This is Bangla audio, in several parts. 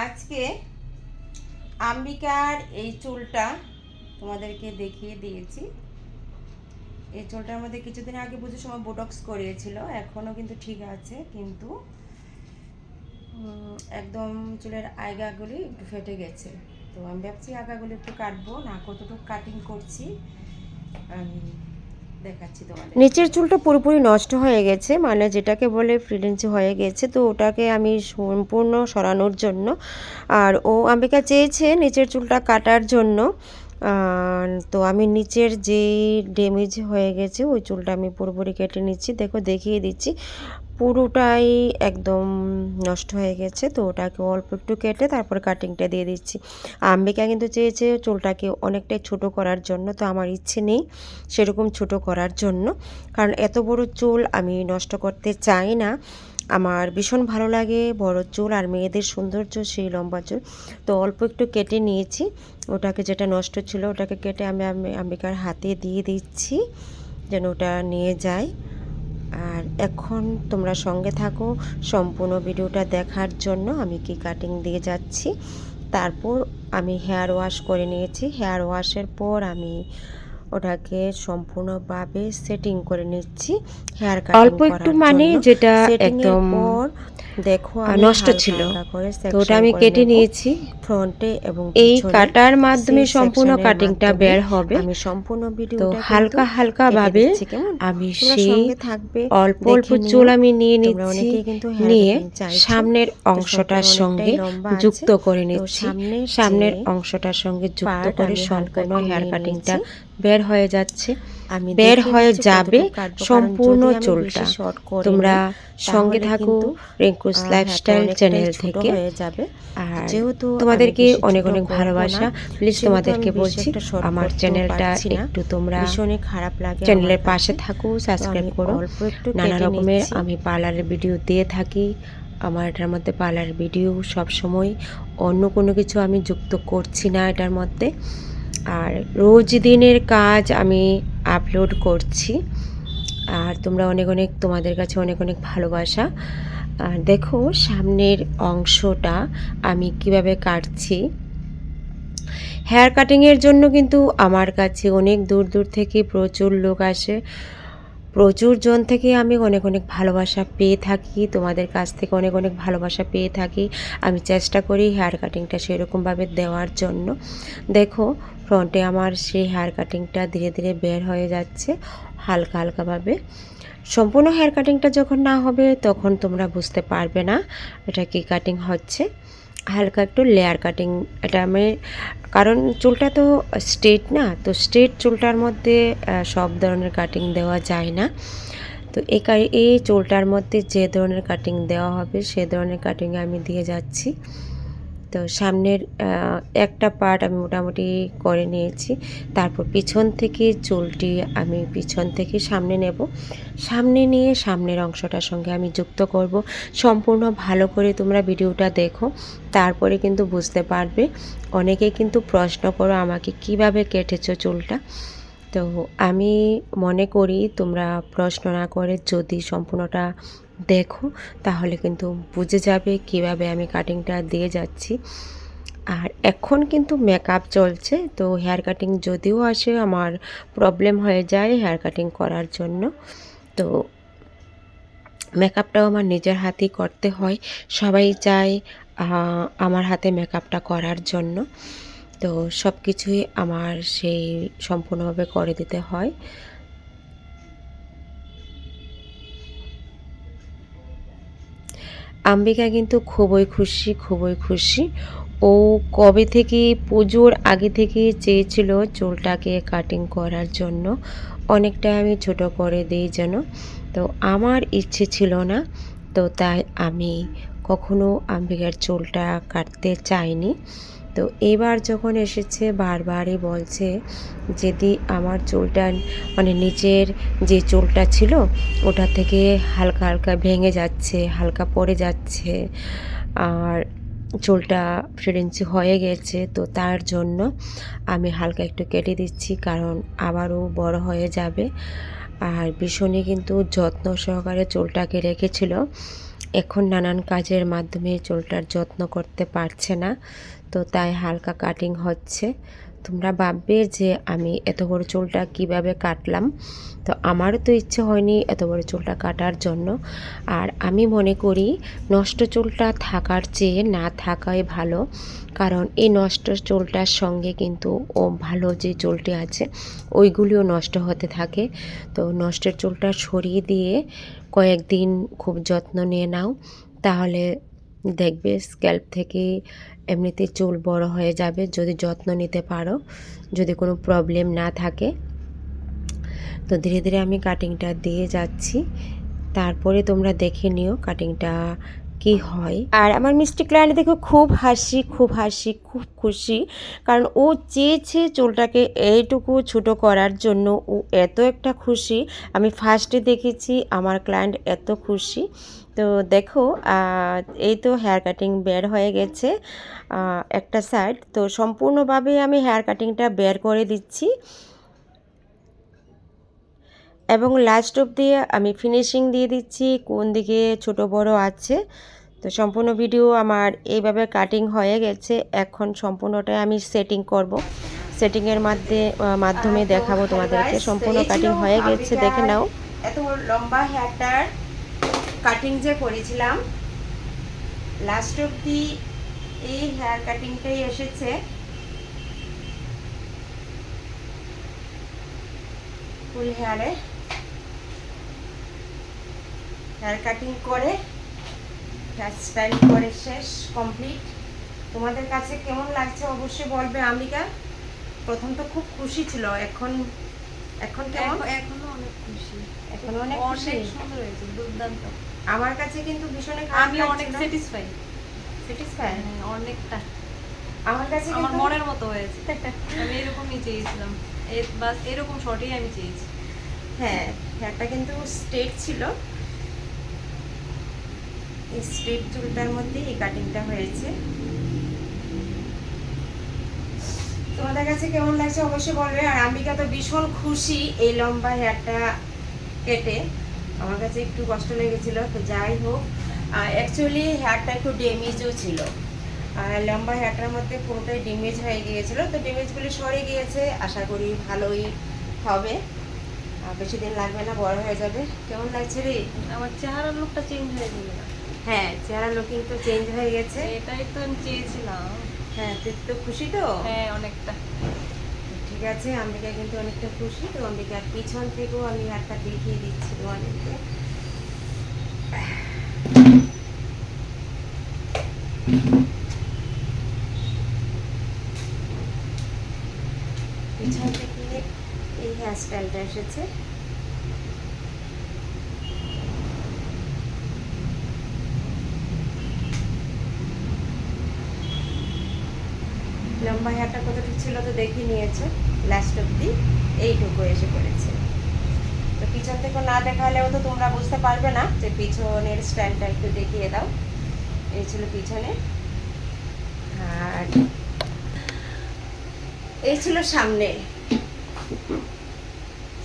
আজকে আম্বিকার এই চুলটা তোমাদেরকে দেখিয়ে দিয়েছি। এই চুলটার মধ্যে কিছুদিন আগে পুজোর সময় বোটক্স করিয়েছিল এখনও কিন্তু ঠিক আছে, কিন্তু একদম চুলের আয়গাগুলি একটু ফেটে গেছে। তো আমি ভাবছি আগাগুলি একটু কাটবো, না কতটুকু কাটিং করছি, আমি নিচের চুলটা পুরোপুরি নষ্ট হয়ে গেছে মানে যেটাকে বলে ফ্রিডেন্সি হয়ে গেছে, তো ওটাকে আমি সম্পূর্ণ সরানোর জন্য। আর ও আম্বিকা চেয়েছে নিচের চুলটা কাটার জন্য। তো আমি নিচের যে ড্যামেজ হয়ে গেছে, ওই চুলটা আমি পুরোপুরি কেটে নিচ্ছি। দেখো, দেখিয়ে দিচ্ছি। পুরোটাই একদম নষ্ট হয়ে গেছে। তো ওটাকে অল্প একটু কেটে তারপর কাটিংটা দিয়ে দিচ্ছি। আম্বিকা কিন্তু চেয়েছে চুলটাকে অনেকটাই ছোট করার জন্য, তো আমার ইচ্ছে নেই সেরকম ছোট করার জন্য। কারণ এত বড় চুল আমি নষ্ট করতে চাই না। আমার ভীষণ ভালো লাগে বড় চুল আর মেয়েদের সৌন্দর্য সেই লম্বা চুল। তো অল্প একটু কেটে নিয়েছি। ওটাকে যেটা নষ্ট ছিল ওটাকে কেটে আমি আমি- আম্বিকার হাতে দিয়ে দিচ্ছি, যেন ওটা নিয়ে যায়। আর এখন তোমরা সঙ্গে থাকো, সম্পূর্ণ ভিডিওটা দেখার জন্য আমি কি কাটিং দিয়ে যাচ্ছি। তারপর আমি হেয়ার ওয়াশ করে নিয়েছি। হেয়ার ওয়াশের পর আমি ওটাকে সম্পূর্ণভাবে সেটিং করে নিচ্ছি হেয়ার কাটিং অল্প একটু মানে যেটা একদম দেখো আমি নষ্ট ছিল। তো ওটা আমি কেটে নিয়েছি। ফ্রন্টে এবং এই কাটার মাধ্যমে সম্পূর্ণ কাটিংটা বের হবে। আমি সম্পূর্ণ তো ভিডিওটা হালকা হালকা ভাবে আমি সেই থাকবে অল্প অল্প চুল আমি নিয়ে নিচ্ছি নিয়ে সামনের অংশটার সঙ্গে। যুক্ত করে তো নিচ্ছি। সামনের সামনের অংশটার সঙ্গে যুক্ত করে সম্পূর্ণ হেয়ার কাটিংটা। বের হয়ে যাচ্ছে। আমি বের হয়ে যাবে সম্পূর্ণ চুলটা। তোমরা সঙ্গে থাকো রিঙ্কুস লাইফস্টাইল চ্যানেল থেকে। যাবে। আর যেহেতু তোমাদেরকে অনেক অনেক ভালোবাসা। প্লিজ তোমাদেরকে বলছি আমার চ্যানেলটা। একটু তোমরা ভীষণই খারাপ লাগে চ্যানেলের পাশে থাকো সাবস্ক্রাইব করো। নানা রকমের আমি পার্লারের ভিডিও দিয়ে থাকি। আমার এটার মধ্যে পার্লারের ভিডিও সব সময় অন্য কোনো কিছু আমি যুক্ত করছি না এটার মধ্যে। আর রোজ দিনের কাজ আমি আপলোড করছি। আর তোমরা অনেক অনেক, তোমাদের কাছে অনেক অনেক ভালোবাসা। আর দেখো, সামনের অংশটা আমি কীভাবে কাটছি। হেয়ার কাটিংয়ের জন্য কিন্তু আমার কাছে অনেক দূর দূর থেকে প্রচুর লোক আসে। প্রচুর জন থেকে আমি অনেক অনেক ভালোবাসা পেয়ে থাকি। তোমাদের কাছ থেকে অনেক অনেক ভালোবাসা পেয়ে থাকি। আমি চেষ্টা করি হেয়ার কাটিংটা সেরকমভাবে দেওয়ার জন্য। দেখো ফ্রন্টে আমার সেই হেয়ার কাটিংটা ধীরে ধীরে বের হয়ে যাচ্ছে হালকা হালকাভাবে। সম্পূর্ণ হেয়ার কাটিংটা যখন না হবে তখন তোমরা বুঝতে পারবে না এটা কি কাটিং হচ্ছে। হালকা একটু লেয়ার কাটিং এটা আমি, কারণ চুলটা তো স্ট্রেট না, তো স্ট্রেট চুলটার মধ্যে সব ধরনের কাটিং দেওয়া যায় না। তো এই এই চুলটার মধ্যে যে ধরনের কাটিং দেওয়া হবে সে ধরনের কাটিং আমি দিয়ে যাচ্ছি। তো সামনের একটা পার্ট আমি মোটামুটি করে নিয়েছি। তারপর পিছন থেকে চুলটি আমি পিছন থেকে সামনে নেব। সামনে নিয়ে সামনের অংশটার সঙ্গে আমি যুক্ত করব। সম্পূর্ণ ভালো করে তোমরা ভিডিওটা দেখো। তারপরে কিন্তু বুঝতে পারবে। অনেকে কিন্তু প্রশ্ন করো, আমাকে কীভাবে কেটেছো চুলটা? তো আমি মনে করি তোমরা প্রশ্ন না করে যদি সম্পূর্ণটা দেখো, তাহলে কিন্তু বুঝে যাবে কীভাবে আমি কাটিংটা দিয়ে যাচ্ছি। আর এখন কিন্তু মেকআপ চলছে, তো হেয়ার কাটিং যদিও আসে, আমার প্রবলেম হয়ে যায় হেয়ার কাটিং করার জন্য। তো মেকআপটাও আমার নিজের হাতেই করতে হয়, সবাই চায় আমার হাতে মেকআপটা করার জন্য। তো সব কিছুই আমার সেই সম্পূর্ণভাবে করে দিতে হয়। আম্বিকা কিন্তু খুবই খুশি খুবই খুশি। ও কবে থেকে পুজোর আগে থেকে চেয়েছিল চুলটাকে কাটিং করার জন্য। অনেকটা আমি ছোট করে দিই যেন। তো আমার ইচ্ছে ছিল না, তো তাই আমি কখনো আম্বিকার চুলটা কাটতে চাইনি তো এবার যখন এসেছে, বারবারই বলছে যদি আমার চুলটা মানে নিচের যে চুলটা ছিল, ওটা থেকে হালকা হালকা ভেঙে যাচ্ছে, হালকা পড়ে যাচ্ছে, আর চুলটা ফ্রিডেন্সি হয়ে গেছে, তো তার জন্য আমি হালকা একটু কেটে দিচ্ছি, কারণ আবারও বড় হয়ে যাবে। আর ভীষণই কিন্তু যত্ন সহকারে চুলটাকে রেখেছিল। এখন নানান কাজের মাধ্যমে চুলটার যত্ন করতে পারছে না তো তাই হালকা কাটিং হচ্ছে। তোমরা ভাববে যে আমি এত বড় চুলটা কীভাবে কাটলাম। তো আমারও তো ইচ্ছে হয়নি এত বড় চুলটা কাটার জন্য। আর আমি মনে করি নষ্ট চুলটা থাকার চেয়ে না থাকাই ভালো। কারণ এই নষ্ট চুলটার সঙ্গে কিন্তু ও ভালো যে চুলটি আছে, ওইগুলিও নষ্ট হতে থাকে। তো নষ্টের চুলটা সরিয়ে দিয়ে কয়েকদিন খুব যত্ন নিয়ে নাও। তাহলে দেখবে স্ক্যাল্প থেকে এমনিতে চুল বড় হয়ে যাবে, যদি যত্ন নিতে পারো, যদি কোনো প্রবলেম না থাকে। তো ধীরে ধীরে আমি কাটিংটা দিয়ে যাচ্ছি। তারপরে তোমরা দেখে নিও কাটিংটা কি হয়? আর আমার মিষ্টি ক্লায়েন্ট দেখে খুব হাসি খুব হাসি, খুব খুশি। কারণ ও চেয়েছে চুলটাকে এইটুকু ছোটো করার জন্য। ও এত একটা খুশি। আমি ফার্স্টে দেখেছি আমার ক্লায়েন্ট এত খুশি। তো দেখো এই তো হেয়ার কাটিং বের হয়ে গেছে একটা সাইড তো সম্পূর্ণভাবে আমি হেয়ার কাটিংটা বের করে দিচ্ছি। এবং লাস্ট অব দিয়ে আমি ফিনিশিং দিয়ে দিচ্ছি কোন দিকে ছোট বড় আছে। তো সম্পূর্ণ ভিডিও আমার এইভাবে কাটিং হয়ে গেছে। এখন সম্পূর্ণটাই আমি সেটিং করব। সেটিংয়ের মাধ্যমে মাধ্যমে দেখাবো তোমাদেরকে। সম্পূর্ণ কাটিং হয়ে গেছে দেখে নাও। এত লম্বা হেয়ারটার কাটিং যে করেছিলাম লাস্ট অব্দি এই হেয়ার কাটিংটাই এসেছে। ফুল হেয়ারে হেয়ার কাটিং করে হেয়ার স্টাইল করে শেষ কমপ্লিট তোমাদের কাছে কেমন লাগছে অবশ্যই বলবে আমিকা। প্রথম তো খুব খুশি ছিল এখন এখন কেমন? এখন- অনেক খুশি। এখন অনেক খুশি? সুন্দর হয়েছে দুর্দান্ত। আমার কাছে কিন্তু ভীষণ আমি অনেক স্যাটিসফাই স্যাটিসফাই অনেকটা। আমার কাছে আমার মনের মতো হয়েছে। আমি এরকমই চেয়েছিলাম। এ- বাস এরকম শর্টই আমি চেয়েছি। হ্যাঁ হেয়ারটা কিন্তু স্ট্রেট ছিল। স্ট্রেট চুলটার মধ্যে এই কাটিংটা হয়েছে। তোমাদের কাছে কেমন লাগছে অবশ্যই বলবে। আর আম্বিকা তো ভীষণ খুশি এই লম্বা হেয়ারটা কেটে। আমার কাছে একটু কষ্ট লেগেছিল, তো যাই হোক। অ্যাকচুয়ালি হেয়ারটা একটু ড্যামেজও ছিল। লম্বা হেয়ারটার মধ্যে পুরোটাই ড্যামেজ হয়ে গিয়েছিল। তো ড্যামেজগুলি সরে গিয়েছে। আশা করি ভালোই হবে। বেশি দিন লাগবে না, বড় হয়ে যাবে। কেমন লাগছে রে? আমার চেহারার লুকটা চেঞ্জ হয়ে যাবে হ্যাঁ চেহারা লুকিং তো চেঞ্জ হয়ে গেছে। এটাই তো আমি চেয়েছিলাম। হ্যাঁ তুই তো খুশি তো? হ্যাঁ অনেকটা। ঠিক আছে অম্বিকা কিন্তু অনেকটা খুশি। তো অম্বিকার পিছন থেকেও আমি হাতটা দেখিয়ে দিচ্ছি তোমাদেরকে। পিছন থেকে এই হেয়ার স্টাইলটা এসেছে। লম্বা হেয়ারটা কতটুকু ছিল তো দেখে নিয়েছে লাস্ট অব্দি এইটুকু এসে পড়েছে। তো পিছন থেকে না দেখালেও তো তোমরা বুঝতে পারবে না যে পিছনের স্ট্যান্ডটা একটু দেখিয়ে দাও। এই ছিল পিছনে। আর এই ছিল সামনে।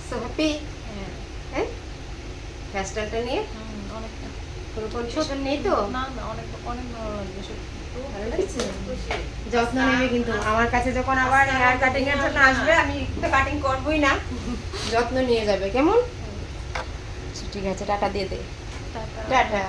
সো হ্যাপি হ্যাঁ। হ্যাঁ? হেয়ার স্টাইলটা নিয়ে নেই তো? না না অনেক অনেক ভালো লাগছে? যত্ন নেবে কিন্তু। আমার কাছে যখন আবার হেয়ার কাটিং এর জন্য আসবে আমি তো কাটিং করবই না। যত্ন নিয়ে যাবে। কেমন? আচ্ছা, ঠিক আছে টাটা দিয়ে দে। টাটা।